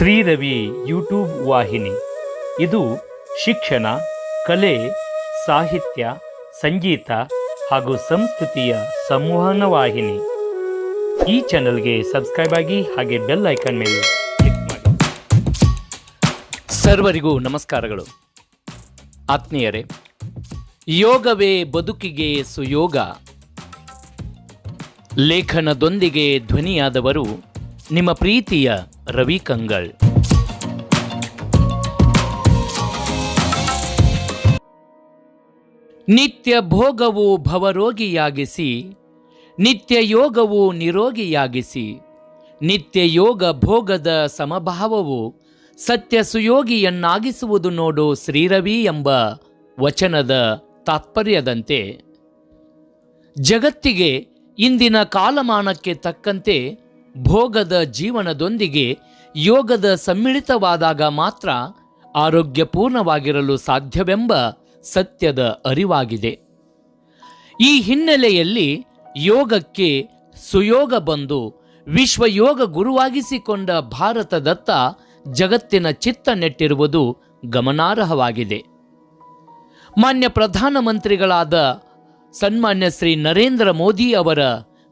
Sriravi YouTube ವಾಹಿನಿ. ಇದು ಶಿಕ್ಷಣ, ಕಲೆ, ಸಾಹಿತ್ಯ, ಸಂಗೀತ ಹಾಗೂ ಸಂಸ್ಕೃತಿಯ ಸಂವಹನ ವಾಹಿನಿ. ಈ ಚಾನಲ್ಗೆ ಸಬ್ಸ್ಕ್ರೈಬ್ ಆಗಿ ಹಾಗೆ ಬೆಲ್ ಐಕಾನ್ ಮೇಲೆ ಕ್ಲಿಕ್ ಮಾಡಿ. ಸರ್ವರಿಗೂ ನಮಸ್ಕಾರಗಳು. ಆತ್ಮೀಯರೇ, ಯೋಗವೇ ಬದುಕಿಗೆ ಸುಯೋಗ. ಲೇಖನದೊಂದಿಗೆ ಧ್ವನಿಯಾದವರು ನಿಮ್ಮ ಪ್ರೀತಿಯ ರವಿ ಕಂಗಳ್ ನಿತ್ಯ ಭೋಗವು ಭವರೋಗಿಯಾಗಿಸಿ, ನಿತ್ಯ ಯೋಗವು ನಿರೋಗಿಯಾಗಿಸಿ, ನಿತ್ಯ ಯೋಗ ಭೋಗದ ಸಮಭಾವವು ಸತ್ಯ ಸುಯೋಗಿಯನ್ನಾಗಿಸುವುದು ನೋಡು ಶ್ರೀರವಿ ಎಂಬ ವಚನದ ತಾತ್ಪರ್ಯದಂತೆ. ಜಗತ್ತಿಗೆ ಇಂದಿನ ಕಾಲಮಾನಕ್ಕೆ ತಕ್ಕಂತೆ ಭೋಗದ ಜೀವನದೊಂದಿಗೆ ಯೋಗದ ಸಮ್ಮಿಳಿತವಾದಾಗ ಮಾತ್ರ ಆರೋಗ್ಯಪೂರ್ಣವಾಗಿರಲು ಸಾಧ್ಯವೆಂಬ ಸತ್ಯದ ಅರಿವಾಗಿದೆ. ಈ ಹಿನ್ನೆಲೆಯಲ್ಲಿ ಯೋಗಕ್ಕೆ ಸುಯೋಗ ಬಂದು ವಿಶ್ವ ಯೋಗ ಗುರುವಾಗಿಸಿಕೊಂಡ ಭಾರತದತ್ತ ಜಗತ್ತಿನ ಚಿತ್ತ ನೆಟ್ಟಿರುವುದು ಗಮನಾರ್ಹವಾಗಿದೆ. ಮಾನ್ಯ ಪ್ರಧಾನಮಂತ್ರಿಗಳಾದ ಸನ್ಮಾನ್ಯ ಶ್ರೀ ನರೇಂದ್ರ ಮೋದಿ ಅವರ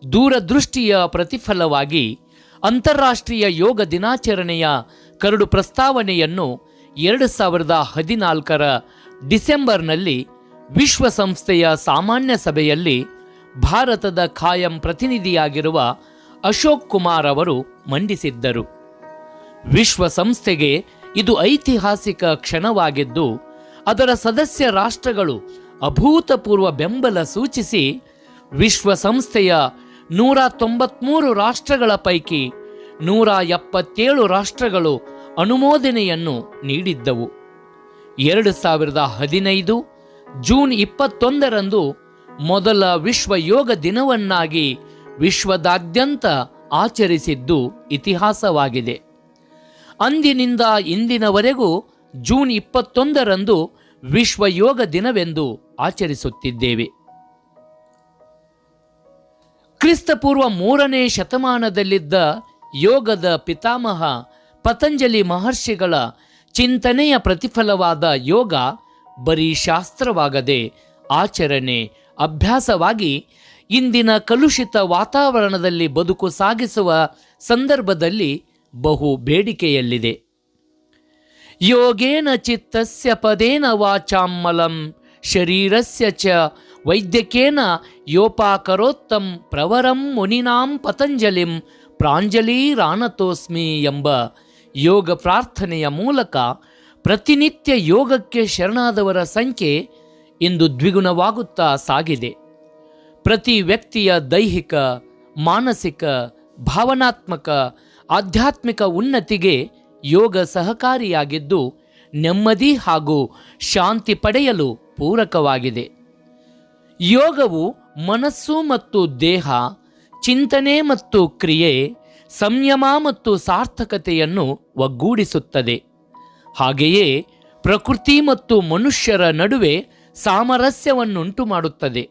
ದೂರದೃಷ್ಟಿಯ ಪ್ರತಿಫಲವಾಗಿ ಅಂತಾರಾಷ್ಟ್ರೀಯ ಯೋಗ ದಿನಾಚರಣೆಯ ಕರಡು ಪ್ರಸ್ತಾವನೆಯನ್ನು ಎರಡು ಸಾವಿರದ ಹದಿನಾಲ್ಕರ ಡಿಸೆಂಬರ್ನಲ್ಲಿ ವಿಶ್ವಸಂಸ್ಥೆಯ ಸಾಮಾನ್ಯ ಸಭೆಯಲ್ಲಿ ಭಾರತದ ಖಾಯಂ ಪ್ರತಿನಿಧಿಯಾಗಿರುವ ಅಶೋಕ್ ಕುಮಾರ್ ಅವರು ಮಂಡಿಸಿದ್ದರು. ವಿಶ್ವಸಂಸ್ಥೆಗೆ ಇದು ಐತಿಹಾಸಿಕ ಕ್ಷಣವಾಗಿದ್ದು, ಅದರ ಸದಸ್ಯ ರಾಷ್ಟ್ರಗಳು ಅಭೂತಪೂರ್ವ ಬೆಂಬಲ ಸೂಚಿಸಿ ವಿಶ್ವಸಂಸ್ಥೆಯ ನೂರ ತೊಂಬತ್ಮೂರು ರಾಷ್ಟ್ರಗಳ ಪೈಕಿ ನೂರ ಎಪ್ಪತ್ತೇಳು ರಾಷ್ಟ್ರಗಳು ಅನುಮೋದನೆಯನ್ನು ನೀಡಿದ್ದವು. ಎರಡು ಸಾವಿರದ ಹದಿನೈದು ಜೂನ್ ಇಪ್ಪತ್ತೊಂದರಂದು ಮೊದಲ ವಿಶ್ವ ಯೋಗ ದಿನವನ್ನಾಗಿ ವಿಶ್ವದಾದ್ಯಂತ ಆಚರಿಸಿದ್ದು ಇತಿಹಾಸವಾಗಿದೆ. ಅಂದಿನಿಂದ ಇಂದಿನವರೆಗೂ ಜೂನ್ ಇಪ್ಪತ್ತೊಂದರಂದು ವಿಶ್ವ ಯೋಗ ದಿನವೆಂದು ಆಚರಿಸುತ್ತಿದ್ದೇವೆ. ಕ್ರಿಸ್ತಪೂರ್ವ ಮೂರನೇ ಶತಮಾನದಲ್ಲಿದ್ದ ಯೋಗದ ಪಿತಾಮಹ ಪತಂಜಲಿ ಮಹರ್ಷಿಗಳ ಚಿಂತನೆಯ ಪ್ರತಿಫಲವಾದ ಯೋಗ ಬರೀ ಶಾಸ್ತ್ರವಾಗದೆ ಆಚರಣೆ, ಅಭ್ಯಾಸವಾಗಿ ಇಂದಿನ ಕಲುಷಿತ ವಾತಾವರಣದಲ್ಲಿ ಬದುಕು ಸಾಗಿಸುವ ಸಂದರ್ಭದಲ್ಲಿ ಬಹು ಬೇಡಿಕೆಯಲ್ಲಿದೆ. ಯೋಗೇನ ಚಿತ್ತಸ್ಯ ಪದೇನ ವಾಚಾಮಲಂ ಶರೀರಸ್ಯ ಚ ವೈದ್ಯಕೇನ ಯೋಪಾಕರೋತ್ತಂ ಪ್ರವರಂ ಮುನಿನಾಂ ಪತಂಜಲಿಂ ಪ್ರಾಂಜಲಿರಾನತೋಸ್ಮಿ ಎಂಬ ಯೋಗ ಪ್ರಾರ್ಥನೆಯ ಮೂಲಕ ಪ್ರತಿನಿತ್ಯ ಯೋಗಕ್ಕೆ ಶರಣಾದವರ ಸಂಖ್ಯೆ ಇಂದು ದ್ವಿಗುಣವಾಗುತ್ತಾ ಸಾಗಿದೆ. ಪ್ರತಿ ವ್ಯಕ್ತಿಯ ದೈಹಿಕ, ಮಾನಸಿಕ, ಭಾವನಾತ್ಮಕ, ಆಧ್ಯಾತ್ಮಿಕ ಉನ್ನತಿಗೆ ಯೋಗ ಸಹಕಾರಿಯಾಗಿದ್ದು ನೆಮ್ಮದಿ ಹಾಗೂ ಶಾಂತಿ ಪಡೆಯಲು ಪೂರಕವಾಗಿದೆ. ಯೋಗವು ಮನಸ್ಸು ಮತ್ತು ದೇಹ, ಚಿಂತನೆ ಮತ್ತು ಕ್ರಿಯೆ, ಸಂಯಮ ಮತ್ತು ಸಾರ್ಥಕತೆಯನ್ನು ಒಗ್ಗೂಡಿಸುತ್ತದೆ. ಹಾಗೆಯೇ ಪ್ರಕೃತಿ ಮತ್ತು ಮನುಷ್ಯರ ನಡುವೆ ಸಾಮರಸ್ಯವನ್ನುಂಟು ಮಾಡುತ್ತದೆ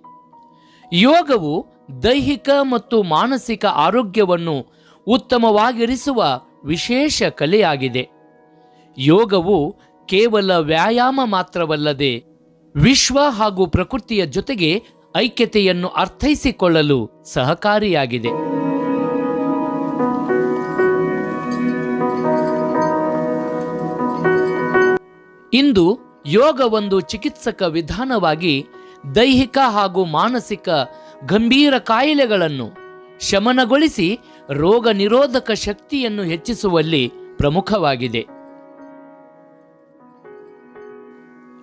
ಯೋಗವು ದೈಹಿಕ ಮತ್ತು ಮಾನಸಿಕ ಆರೋಗ್ಯವನ್ನು ಉತ್ತಮವಾಗಿರಿಸುವ ವಿಶೇಷ ಕಲೆಯಾಗಿದೆ. ಯೋಗವು ಕೇವಲ ವ್ಯಾಯಾಮ ಮಾತ್ರವಲ್ಲದೆ ವಿಶ್ವ ಹಾಗೂ ಪ್ರಕೃತಿಯ ಜೊತೆಗೆ ಐಕ್ಯತೆಯನ್ನು ಅರ್ಥೈಸಿಕೊಳ್ಳಲು ಸಹಕಾರಿಯಾಗಿದೆ. ಇಂದು ಯೋಗ ಒಂದು ಚಿಕಿತ್ಸಕ ವಿಧಾನವಾಗಿ ದೈಹಿಕ ಹಾಗೂ ಮಾನಸಿಕ ಗಂಭೀರ ಕಾಯಿಲೆಗಳನ್ನು ಶಮನಗೊಳಿಸಿ ರೋಗ ನಿರೋಧಕ ಶಕ್ತಿಯನ್ನು ಹೆಚ್ಚಿಸುವಲ್ಲಿ ಪ್ರಮುಖವಾಗಿದೆ.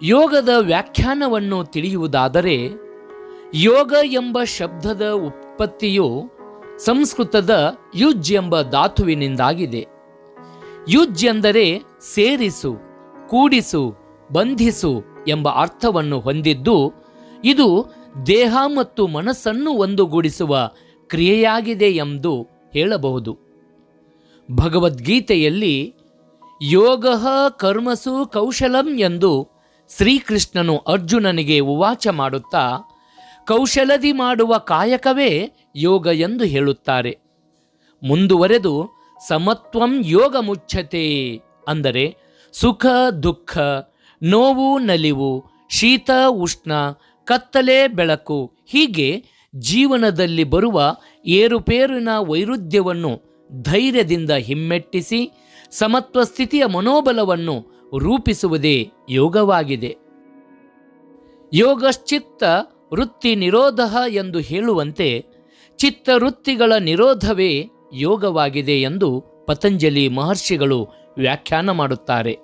ಯೋಗದ ವ್ಯಾಖ್ಯಾನವನ್ನು ತಿಳಿಯುವುದಾದರೆ, ಯೋಗ ಎಂಬ ಶಬ್ದದ ಉತ್ಪತ್ತಿಯು ಸಂಸ್ಕೃತದ ಯುಜ್ ಎಂಬ ಧಾತುವಿನಿಂದಾಗಿದೆ. ಯುಜ್ ಎಂದರೆ ಸೇರಿಸು, ಕೂಡಿಸು, ಬಂಧಿಸು ಎಂಬ ಅರ್ಥವನ್ನು ಹೊಂದಿದ್ದು, ಇದು ದೇಹ ಮತ್ತು ಮನಸ್ಸನ್ನು ಒಂದುಗೂಡಿಸುವ ಕ್ರಿಯೆಯಾಗಿದೆ ಎಂದು ಹೇಳಬಹುದು. ಭಗವದ್ಗೀತೆಯಲ್ಲಿ ಯೋಗ ಕರ್ಮಸು ಕೌಶಲಂ ಎಂದು ಶ್ರೀಕೃಷ್ಣನು ಅರ್ಜುನನಿಗೆ ಉವಾಚ ಮಾಡುತ್ತಾ, ಕೌಶಲದಿ ಮಾಡುವ ಕಾಯಕವೇ ಯೋಗ ಎಂದು ಹೇಳುತ್ತಾರೆ. ಮುಂದುವರೆದು, ಸಮತ್ವಂ ಯೋಗ ಮುಚ್ಚತೆ ಅಂದರೆ ಸುಖ, ದುಃಖ, ನೋವು, ನಲಿವು, ಶೀತ, ಉಷ್ಣ, ಕತ್ತಲೆ, ಬೆಳಕು ಹೀಗೆ ಜೀವನದಲ್ಲಿ ಬರುವ ಏರುಪೇರಿನ ವೈರುಧ್ಯವನ್ನು ಧೈರ್ಯದಿಂದ ಹಿಮ್ಮೆಟ್ಟಿಸಿ ಸಮತ್ವ ಸ್ಥಿತಿಯ ಮನೋಬಲವನ್ನು ರೂಪಿಸುವುದೇ ಯೋಗವಾಗಿದೆ. ಯೋಗಶ್ಚಿತ್ತ ವೃತ್ತಿ ನಿರೋಧ ಎಂದು ಹೇಳುವಂತೆ ಚಿತ್ತವೃತ್ತಿಗಳ ನಿರೋಧವೇ ಯೋಗವಾಗಿದೆ ಎಂದು ಪತಂಜಲಿ ಮಹರ್ಷಿಗಳು ವ್ಯಾಖ್ಯಾನ ಮಾಡುತ್ತಾರೆ.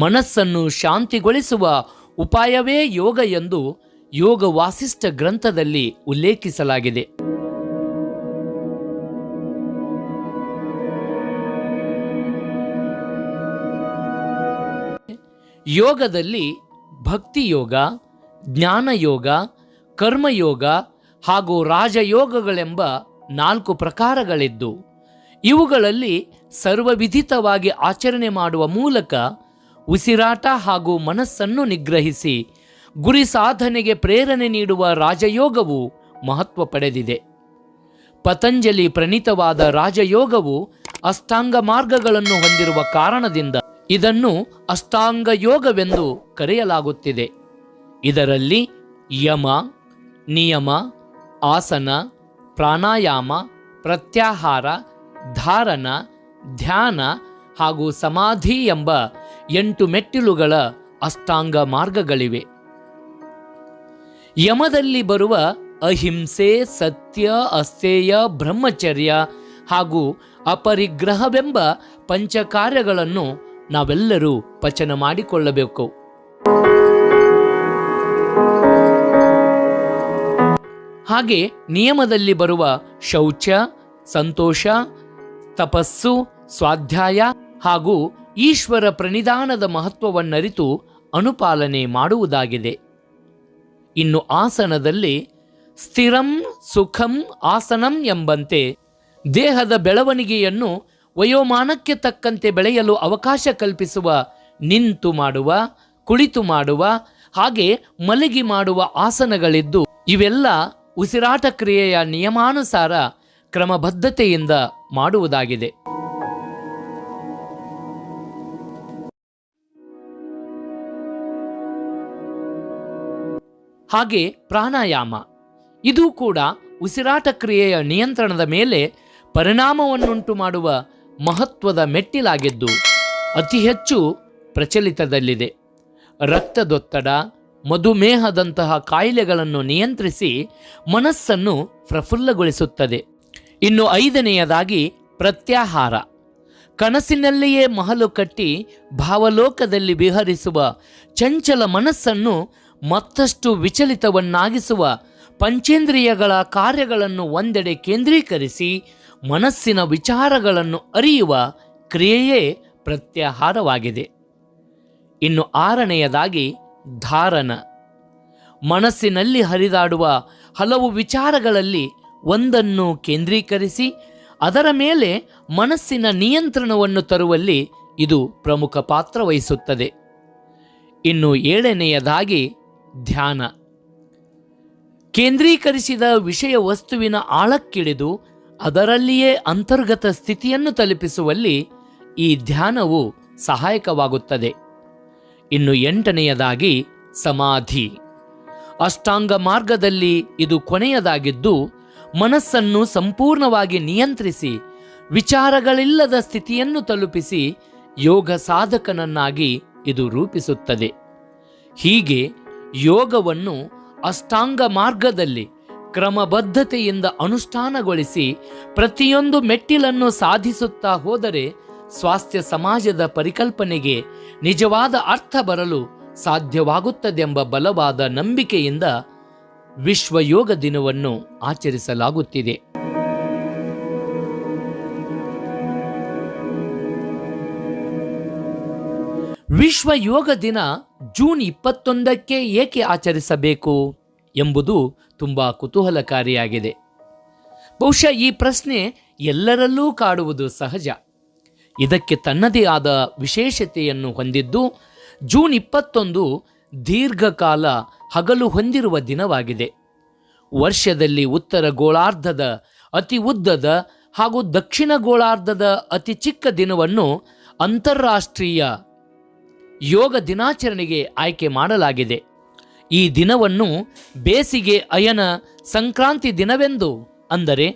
ಮನಸ್ಸನ್ನು ಶಾಂತಿಗೊಳಿಸುವ ಉಪಾಯವೇ ಯೋಗ ಎಂದು ಯೋಗ ವಾಸಿಷ್ಠ ಗ್ರಂಥದಲ್ಲಿ ಉಲ್ಲೇಖಿಸಲಾಗಿದೆ. ಯೋಗದಲ್ಲಿ ಭಕ್ತಿ ಯೋಗ ಜ್ಞಾನಯೋಗ ಕರ್ಮಯೋಗ ಹಾಗೂ ರಾಜಯೋಗಗಳೆಂಬ ನಾಲ್ಕು ಪ್ರಕಾರಗಳಿದ್ದು, ಇವುಗಳಲ್ಲಿ ಸರ್ವವಿಧಿತವಾಗಿ ಆಚರಣೆ ಮಾಡುವ ಮೂಲಕ ಉಸಿರಾಟ ಹಾಗೂ ಮನಸ್ಸನ್ನು ನಿಗ್ರಹಿಸಿ ಗುರಿ ಸಾಧನೆಗೆ ಪ್ರೇರಣೆ ನೀಡುವ ರಾಜಯೋಗವು ಮಹತ್ವ ಪಡೆದಿದೆ. ಪತಂಜಲಿ ಪ್ರಣಿತವಾದ ರಾಜಯೋಗವು ಅಷ್ಟಾಂಗ ಮಾರ್ಗಗಳನ್ನು ಹೊಂದಿರುವ ಕಾರಣದಿಂದ ಇದನ್ನು ಅಷ್ಟಾಂಗ ಯೋಗವೆಂದು ಕರೆಯಲಾಗುತ್ತಿದೆ. ಇದರಲ್ಲಿ ಯಮ, ನಿಯಮ, ಆಸನ, ಪ್ರಾಣಾಯಾಮ, ಪ್ರತ್ಯಾಹಾರ, ಧಾರಣ, ಧ್ಯಾನ ಹಾಗೂ ಸಮಾಧಿ ಎಂಬ ಎಂಟು ಮೆಟ್ಟಿಲುಗಳ ಅಷ್ಟಾಂಗ ಮಾರ್ಗಗಳಿವೆ. ಯಮದಲ್ಲಿ ಬರುವ ಅಹಿಂಸೆ, ಸತ್ಯ ಅಸ್ಥೇಯ ಬ್ರಹ್ಮಚರ್ಯ ಹಾಗೂ ಅಪರಿಗ್ರಹವೆಂಬ ಪಂಚಕಾರ್ಯಗಳನ್ನು ನಾವೆಲ್ಲರೂ ಪಚನ ಮಾಡಿಕೊಳ್ಳಬೇಕು. ಹಾಗೆ ನಿಯಮದಲ್ಲಿ ಬರುವ ಶೌಚ, ಸಂತೋಷ, ತಪಸ್ಸು, ಸ್ವಾಧ್ಯಾಯ ಹಾಗೂ ಈಶ್ವರ ಪ್ರಣಿಧಾನದ ಮಹತ್ವವನ್ನರಿತು ಅನುಪಾಲನೆ ಮಾಡುವುದಾಗಿದೆ. ಇನ್ನು ಆಸನದಲ್ಲಿ ಸ್ಥಿರಂ ಸುಖಂ ಆಸನಂ ಎಂಬಂತೆ ದೇಹದ ಬೆಳವಣಿಗೆಯನ್ನು ವಯೋಮಾನಕ್ಕೆ ತಕ್ಕಂತೆ ಬೆಳೆಯಲು ಅವಕಾಶ ಕಲ್ಪಿಸುವ, ನಿಂತು ಮಾಡುವ, ಕುಳಿತು ಮಾಡುವ, ಹಾಗೆ ಮಲಗಿ ಮಾಡುವ ಆಸನಗಳಿದ್ದು, ಇವೆಲ್ಲ ಉಸಿರಾಟ ಕ್ರಿಯೆಯ ನಿಯಮಾನುಸಾರ ಕ್ರಮಬದ್ಧತೆಯಿಂದ ಮಾಡುವುದಾಗಿದೆ. ಹಾಗೆ ಪ್ರಾಣಾಯಾಮ. ಇದು ಕೂಡ ಉಸಿರಾಟ ಕ್ರಿಯೆಯ ನಿಯಂತ್ರಣದ ಮೇಲೆ ಪರಿಣಾಮವನ್ನುಂಟು ಮಾಡುವ ಮಹತ್ವದ ಮೆಟ್ಟಿಲಾಗಿದ್ದು ಅತಿ ಹೆಚ್ಚು ಪ್ರಚಲಿತದಲ್ಲಿದೆ. ರಕ್ತದೊತ್ತಡ, ಮಧುಮೇಹದಂತಹ ಕಾಯಿಲೆಗಳನ್ನು ನಿಯಂತ್ರಿಸಿ ಮನಸ್ಸನ್ನು ಪ್ರಫುಲ್ಲಗೊಳಿಸುತ್ತದೆ. ಇನ್ನು ಐದನೆಯದಾಗಿ ಪ್ರತ್ಯಾಹಾರ. ಕನಸಿನಲ್ಲಿಯೇ ಮಹಲು ಕಟ್ಟಿ ಭಾವಲೋಕದಲ್ಲಿ ವಿಹರಿಸುವ ಚಂಚಲ ಮನಸ್ಸನ್ನು ಮತ್ತಷ್ಟು ವಿಚಲಿತವನ್ನಾಗಿಸುವ ಪಂಚೇಂದ್ರಿಯಗಳ ಕಾರ್ಯಗಳನ್ನು ಒಂದೆಡೆ ಕೇಂದ್ರೀಕರಿಸಿ ಮನಸ್ಸಿನ ವಿಚಾರಗಳನ್ನು ಅರಿಯುವ ಕ್ರಿಯೆಯೇ ಪ್ರತ್ಯಾಹಾರವಾಗಿದೆ. ಇನ್ನು ಆರನೆಯದಾಗಿ ಧಾರಣ. ಮನಸ್ಸಿನಲ್ಲಿ ಹರಿದಾಡುವ ಹಲವು ವಿಚಾರಗಳಲ್ಲಿ ಒಂದನ್ನು ಕೇಂದ್ರೀಕರಿಸಿ, ಅದರ ಮೇಲೆ ಮನಸ್ಸಿನ ನಿಯಂತ್ರಣವನ್ನು ತರುವಲ್ಲಿ ಇದು ಪ್ರಮುಖ ಪಾತ್ರ ವಹಿಸುತ್ತದೆ. ಇನ್ನು ಏಳನೆಯದಾಗಿ ಧ್ಯಾನ. ಕೇಂದ್ರೀಕರಿಸಿದ ವಿಷಯ ವಸ್ತುವಿನ ಆಳಕ್ಕಿಳಿದು ಅದರಲ್ಲಿಯೇ ಅಂತರ್ಗತ ಸ್ಥಿತಿಯನ್ನು ತಲುಪಿಸುವಲ್ಲಿ ಈ ಧ್ಯಾನವು ಸಹಾಯಕವಾಗುತ್ತದೆ. ಇನ್ನು ಎಂಟನೆಯದಾಗಿ ಸಮಾಧಿ. ಅಷ್ಟಾಂಗ ಮಾರ್ಗದಲ್ಲಿ ಇದು ಕೊನೆಯದಾಗಿದ್ದು, ಮನಸ್ಸನ್ನು ಸಂಪೂರ್ಣವಾಗಿ ನಿಯಂತ್ರಿಸಿ, ವಿಚಾರಗಳಿಲ್ಲದ ಸ್ಥಿತಿಯನ್ನು ತಲುಪಿಸಿ ಯೋಗ ಸಾಧಕನನ್ನಾಗಿ ಇದು ರೂಪಿಸುತ್ತದೆ. ಹೀಗೆ ಯೋಗವನ್ನು ಅಷ್ಟಾಂಗ ಮಾರ್ಗದಲ್ಲಿ ಕ್ರಮಬದ್ಧತೆಯಿಂದ ಅನುಷ್ಠಾನಗೊಳಿಸಿ ಪ್ರತಿಯೊಂದು ಮೆಟ್ಟಿಲನ್ನು ಸಾಧಿಸುತ್ತಾ ಹೋದರೆ ಸ್ವಾಸ್ಥ್ಯ ಸಮಾಜದ ಪರಿಕಲ್ಪನೆಗೆ ನಿಜವಾದ ಅರ್ಥ ಬರಲು ಸಾಧ್ಯವಾಗುತ್ತದೆಂಬ ಬಲವಾದ ನಂಬಿಕೆಯಿಂದ ವಿಶ್ವ ಯೋಗ ದಿನವನ್ನು ಆಚರಿಸಲಾಗುತ್ತಿದೆ. ವಿಶ್ವ ಯೋಗ ದಿನ ಜೂನ್ ಇಪ್ಪತ್ತೊಂದಕ್ಕೆ ಏಕೆ ಆಚರಿಸಬೇಕು? ಎಂಬುದು ತುಂಬ ಕುತೂಹಲಕಾರಿಯಾಗಿದೆ. ಬಹುಶಃ ಈ ಪ್ರಶ್ನೆ ಎಲ್ಲರಲ್ಲೂ ಕಾಡುವುದು ಸಹಜ. ಇದಕ್ಕೆ ತನ್ನದೇ ಆದ ವಿಶೇಷತೆಯನ್ನು ಹೊಂದಿದ್ದು, ಜೂನ್ ಇಪ್ಪತ್ತೊಂದು ದೀರ್ಘಕಾಲ ಹಗಲು ಹೊಂದಿರುವ ದಿನವಾಗಿದೆ. ವರ್ಷದಲ್ಲಿ ಉತ್ತರ ಗೋಳಾರ್ಧದ ಅತಿ ಉದ್ದದ ಹಾಗೂ ದಕ್ಷಿಣ ಗೋಳಾರ್ಧದ ಅತಿ ಚಿಕ್ಕ ದಿನವನ್ನು ಅಂತಾರಾಷ್ಟ್ರೀಯ ಯೋಗ ದಿನಾಚರಣೆಗೆ ಆಯ್ಕೆ ಮಾಡಲಾಗಿದೆ. ಈ ದಿನವನ್ನು ಬೇಸಿಗೆ ಅಯನ ಸಂಕ್ರಾಂತಿ ದಿನವೆಂದು ಅಂದರೆ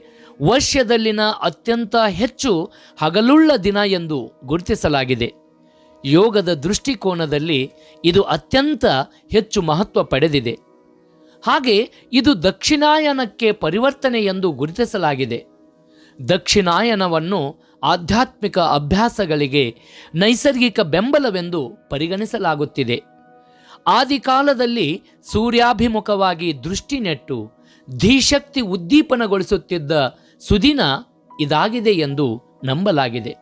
ವರ್ಷದಲ್ಲಿನ ಅತ್ಯಂತ ಹೆಚ್ಚು ಹಗಲುಳ್ಳ ದಿನ ಎಂದು ಗುರುತಿಸಲಾಗಿದೆ. ಯೋಗದ ದೃಷ್ಟಿಕೋನದಲ್ಲಿ ಇದು ಅತ್ಯಂತ ಹೆಚ್ಚು ಮಹತ್ವ ಪಡೆದಿದೆ. ಹಾಗೆ ಇದು ದಕ್ಷಿಣಾಯನಕ್ಕೆ ಪರಿವರ್ತನೆ ಎಂದು ಗುರುತಿಸಲಾಗಿದೆ. ದಕ್ಷಿಣಾಯನವನ್ನು ಆಧ್ಯಾತ್ಮಿಕ ಅಭ್ಯಾಸಗಳಿಗೆ ನೈಸರ್ಗಿಕ ಬೆಂಬಲವೆಂದು ಪರಿಗಣಿಸಲಾಗುತ್ತಿದೆ. ಆದಿಕಾಲದಲ್ಲಿ ಸೂರ್ಯಾಭಿಮುಖವಾಗಿ ದೃಷ್ಟಿ ನೆಟ್ಟು ಧೀಶಕ್ತಿ ಉದ್ದೀಪನಗೊಳಿಸುತ್ತಿದ್ದ ಸುದಿನ ಇದಾಗಿದೆ ಎಂದು ನಂಬಲಾಗಿದೆ.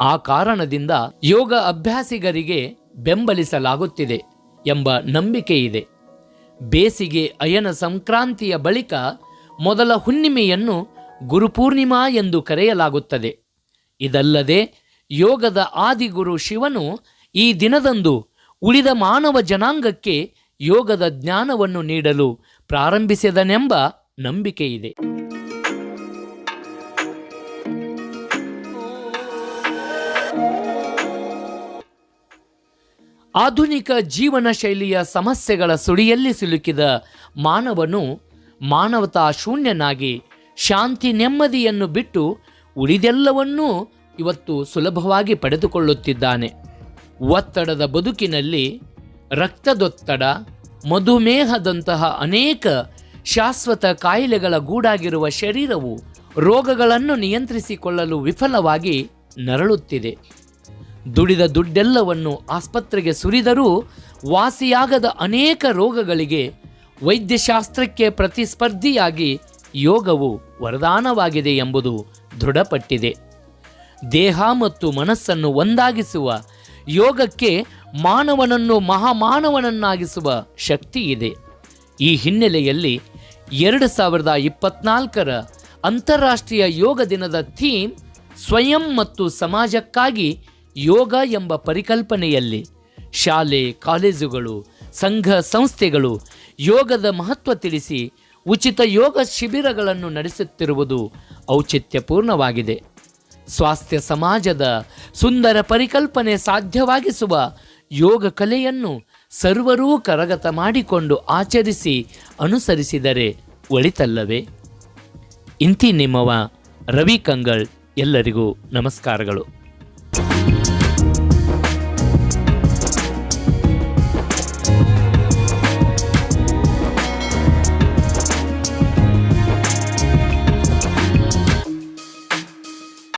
ಆ ಕಾರಣದಿಂದ ಯೋಗ ಅಭ್ಯಾಸಿಗರಿಗೆ ಬೆಂಬಲಿಸಲಾಗುತ್ತಿದೆ ಎಂಬ ನಂಬಿಕೆ ಇದೆ ಬೇಸಿಗೆ ಅಯನ ಸಂಕ್ರಾಂತಿಯ ಬಳಿಕ ಮೊದಲ ಹುಣ್ಣಿಮೆಯನ್ನು ಗುರುಪೂರ್ಣಿಮಾ ಎಂದು ಕರೆಯಲಾಗುತ್ತದೆ. ಇದಲ್ಲದೆ ಯೋಗದ ಆದಿಗುರು ಶಿವನು ಈ ದಿನದಂದು ಉಳಿದ ಮಾನವ ಜನಾಂಗಕ್ಕೆ ಯೋಗದ ಜ್ಞಾನವನ್ನು ನೀಡಲು ಪ್ರಾರಂಭಿಸಿದನೆಂಬ ನಂಬಿಕೆ ಇದೆ ಆಧುನಿಕ ಜೀವನ ಶೈಲಿಯ ಸಮಸ್ಯೆಗಳ ಸುಳಿಯಲ್ಲಿ ಸಿಲುಕಿದ ಮಾನವನು ಮಾನವತಾ ಶೂನ್ಯನಾಗಿ ಶಾಂತಿ ನೆಮ್ಮದಿಯನ್ನು ಬಿಟ್ಟು ಉಳಿದೆಲ್ಲವನ್ನೂ ಇವತ್ತು ಸುಲಭವಾಗಿ ಪಡೆದುಕೊಳ್ಳುತ್ತಿದ್ದಾನೆ. ಒತ್ತಡದ ಬದುಕಿನಲ್ಲಿ ರಕ್ತದೊತ್ತಡ, ಮಧುಮೇಹದಂತಹ ಅನೇಕ ಶಾಶ್ವತ ಕಾಯಿಲೆಗಳ ಗೂಡಾಗಿರುವ ಶರೀರವು ರೋಗಗಳನ್ನು ನಿಯಂತ್ರಿಸಿಕೊಳ್ಳಲು ವಿಫಲವಾಗಿ ನರಳುತ್ತಿದೆ. ದುಡಿದ ದುಡ್ಡೆಲ್ಲವನ್ನು ಆಸ್ಪತ್ರೆಗೆ ಸುರಿದರೂ ವಾಸಿಯಾಗದ ಅನೇಕ ರೋಗಗಳಿಗೆ ವೈದ್ಯಶಾಸ್ತ್ರಕ್ಕೆ ಪ್ರತಿಸ್ಪರ್ಧಿಯಾಗಿ ಯೋಗವು ವರದಾನವಾಗಿದೆ ಎಂಬುದು ದೃಢಪಟ್ಟಿದೆ. ದೇಹ ಮತ್ತು ಮನಸ್ಸನ್ನು ಒಂದಾಗಿಸುವ ಯೋಗಕ್ಕೆ ಮಾನವನನ್ನು ಮಹಾಮಾನವನನ್ನಾಗಿಸುವ ಶಕ್ತಿ ಇದೆ. ಈ ಹಿನ್ನೆಲೆಯಲ್ಲಿ ಎರಡು ಸಾವಿರದ ಇಪ್ಪತ್ನಾಲ್ಕರ ಅಂತಾರಾಷ್ಟ್ರೀಯ ಯೋಗ ದಿನದ ಥೀಮ್ ಸ್ವಯಂ ಮತ್ತು ಸಮಾಜಕ್ಕಾಗಿ ಯೋಗ ಎಂಬ ಪರಿಕಲ್ಪನೆಯಲ್ಲಿ ಶಾಲೆ, ಕಾಲೇಜುಗಳು, ಸಂಘ ಸಂಸ್ಥೆಗಳು ಯೋಗದ ಮಹತ್ವ ತಿಳಿಸಿ ಉಚಿತ ಯೋಗ ಶಿಬಿರಗಳನ್ನು ನಡೆಸುತ್ತಿರುವುದು ಔಚಿತ್ಯಪೂರ್ಣವಾಗಿದೆ. ಸ್ವಾಸ್ಥ್ಯ ಸಮಾಜದ ಸುಂದರ ಪರಿಕಲ್ಪನೆ ಸಾಧ್ಯವಾಗಿಸುವ ಯೋಗ ಕಲೆಯನ್ನು ಸರ್ವರೂ ಕರಗತ ಮಾಡಿಕೊಂಡು ಆಚರಿಸಿ ಅನುಸರಿಸಿದರೆ ಒಳಿತಲ್ಲವೇ? ಇಂತಿ ನಿಮ್ಮವ ರವಿ ಕಂಗಳ್ ಎಲ್ಲರಿಗೂ ನಮಸ್ಕಾರಗಳು.